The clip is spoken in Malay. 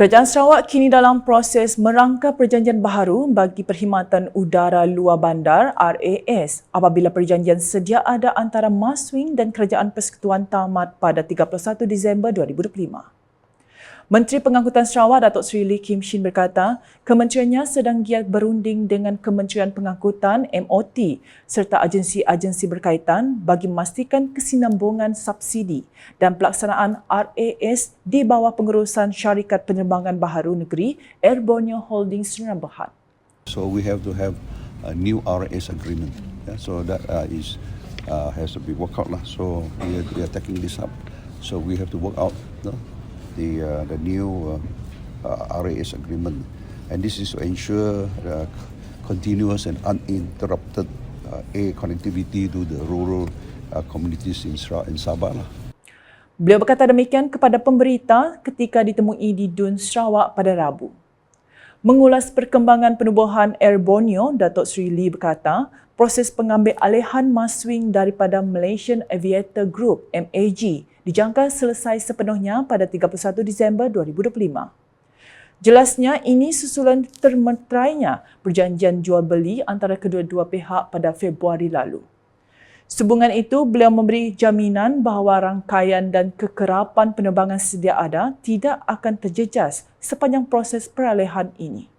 Kerajaan Sarawak kini dalam proses merangka perjanjian baharu bagi Perkhidmatan Udara Luar Bandar RAS apabila perjanjian sedia ada antara Maswing dan Kerajaan Persekutuan tamat pada 31 Disember 2025. Menteri Pengangkutan Sarawak Datuk Seri Lee Kim Shin berkata, kementeriannya sedang giat berunding dengan Kementerian Pengangkutan MOT serta agensi-agensi berkaitan bagi memastikan kesinambungan subsidi dan pelaksanaan RAS di bawah pengurusan Syarikat Penerbangan Baharu Negeri Air Borneo Holdings Sdn Bhd. So we have to have a new RAS agreement. Yeah, so that uh, is uh, has to be worked out lah. So we are, we are taking this up. So we have to work out no, the uh, the new uh, uh, RAS agreement, and this is to ensure uh, continuous and uninterrupted uh, air connectivity to the rural uh, communities in, Sra- in Sabah lah. Beliau berkata demikian kepada pemberita ketika ditemui di Dun Sarawak pada Rabu. Mengulas perkembangan penubuhan Air Borneo, Datuk Seri Lee berkata, proses pengambil alihan Maswing daripada Malaysian Aviator Group MAG dijangka selesai sepenuhnya pada 31 Disember 2025. Jelasnya ini susulan termeterainya perjanjian jual beli antara kedua-dua pihak pada Februari lalu. Sehubungan itu, beliau memberi jaminan bahawa rangkaian dan kekerapan penerbangan sedia ada tidak akan terjejas sepanjang proses peralihan ini.